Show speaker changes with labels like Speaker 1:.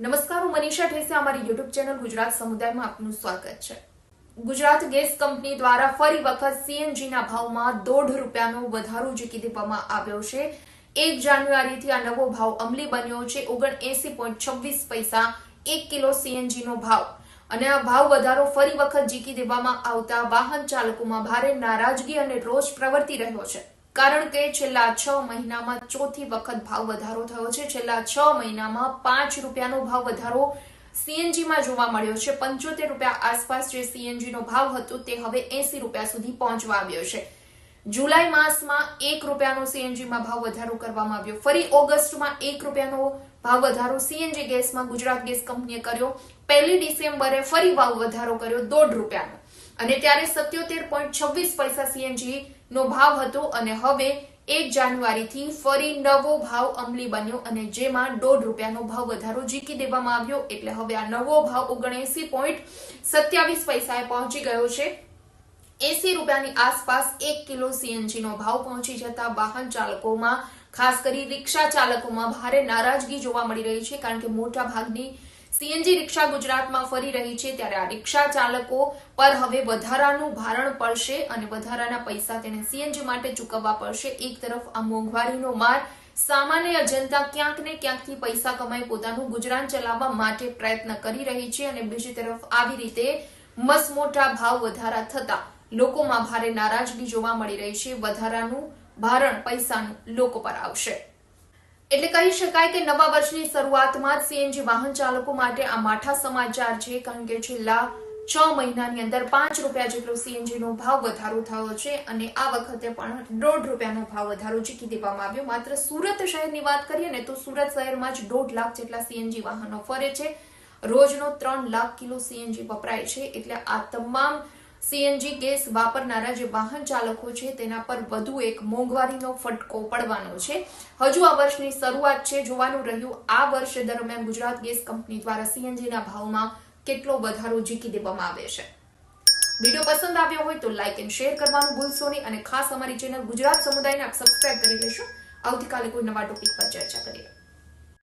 Speaker 1: નમસ્કાર, હું મનીષા ઠેસે અમારી યુટ્યુબ ચેનલ ગુજરાત સમુદાયમાં આપનું સ્વાગત છે. ગુજરાત ગેસ કંપની દ્વારા ફરી વખત સીએનજીના ભાવમાં દોઢ રૂપિયાનો વધારો જીકી દેવામાં આવ્યો છે. એક જાન્યુઆરીથી આ નવો ભાવ અમલી બન્યો છે. ઓગણએસી પોઈન્ટ છવ્વીસ પૈસા એક કિલો સીએનજીનો ભાવ. અને આ ભાવ વધારો ફરી વખત જીકી દેવામાં આવતા વાહન ચાલકોમાં ભારે નારાજગી અને રોષ પ્રવર્તી રહ્યો છે. કારણ કે છેલ્લા છ મહિનામાં ચોથી વખત ભાવ વધારો થયો છે. છેલ્લા છ મહિનામાં પાંચ રૂપિયાનો ભાવ વધારો સીએનજીમાં જોવા મળ્યો છે. પંચોતેર રૂપિયા આસપાસ જે સીએનજીનો ભાવ હતો તે હવે એસી રૂપિયા સુધી પહોંચવા આવ્યો છે. જુલાઈ માસમાં એક રૂપિયાનો સીએનજીમાં ભાવ વધારો કરવામાં આવ્યો. ફરી ઓગસ્ટમાં એક રૂપિયાનો ભાવ વધારો સીએનજી ગેસમાં ગુજરાત ગેસ કંપનીએ કર્યો. પહેલી ડિસેમ્બરે ફરી ભાવ વધારો કર્યો દોઢ રૂપિયાનો. અને ત્યારે સત્યોતેર પોઈન્ટ છવ્વીસ પૈસા સીએનજી નો ભાવ હતો અને હવે એક જાન્યુઆરીથી ફરી નવો ભાવ અમલી બન્યો અને જેમાં દોઢ રૂપિયાનો ભાવ વધારો જીકી દેવામાં આવ્યો. એટલે હવે આ નવો ભાવ ઓગણએસી પોઈન્ટ સત્યાવીસ પૈસાએ પહોંચી ગયો છે. એસી રૂપિયાની આસપાસ એક કિલો સીએનજીનો ભાવ પહોંચી જતા વાહન ચાલકોમાં, ખાસ કરી રિક્ષા ચાલકોમાં ભારે નારાજગી જોવા મળી રહી છે, કારણ કે મોટા ભાગની સીએનજી રિક્ષા ગુજરાતમાં ફરી રહી છે ત્યારે આ રિક્ષા ચાલકો પર હવે વધારાનું ભારણ પડશે અને વધારાના પૈસા તેને સીએનજી માટે ચૂકવવા પડશે. એક તરફ આ મોંઘવારીનો માર, સામાન્ય જનતા ક્યાંક ને ક્યાંકથી પૈસા કમાઈ પોતાનું ગુજરાન ચલાવવા માટે પ્રયત્ન કરી રહી છે અને બીજી તરફ આવી રીતે મસમોટા ભાવ વધારા થતા લોકોમાં ભારે નારાજગી જોવા મળી રહી છે. વધારાનું ભારણ પૈસાનું લોકો પર આવશે. એટલે કહી શકાય કે નવા વર્ષની શરૂઆતમાં જ સીએનજી વાહન ચાલકો માટે આ માઠા સમાચાર છે, કારણ કે છેલ્લા છ મહિનાની અંદર પાંચ રૂપિયા જેટલો સીએનજીનો ભાવ વધારો થયો છે અને આ વખતે પણ દોઢ રૂપિયાનો ભાવ વધારો ચીકી દેવામાં આવ્યો. માત્ર સુરત શહેરની વાત કરીએ ને તો સુરત શહેરમાં જ દોઢ લાખ જેટલા સીએનજી વાહનો ફરે છે. રોજનો ત્રણ લાખ કિલો સીએનજી વપરાય છે. એટલે આ તમામ સીએનજી ગેસ વાપરનારા જે વાહન ચાલકો છે, તેના પર વધુ એક મોંઘવારીનો ફટકો પડવાનો છે. હજુ આ વર્ષની શરૂઆત છે, જોવાનું રહ્યું. આ વર્ષ દરમિયાન ગુજરાત ગેસ કંપની દ્વારા સીએનજીના ભાવમાં કેટલો વધારો જીકી દેવામાં આવે છે. વીડિયો પસંદ આવ્યો હોય તો લાઇક એન્ડ શેર કરવાનું ભૂલશો નહીં અને ખાસ અમારી ચેનલ ગુજરાત સમુદાયને આપ સબસ્ક્રાઇબ કરી લેશો. આવતીકાલે કોઈ નવા ટોપિક પર ચર્ચા કરીએ.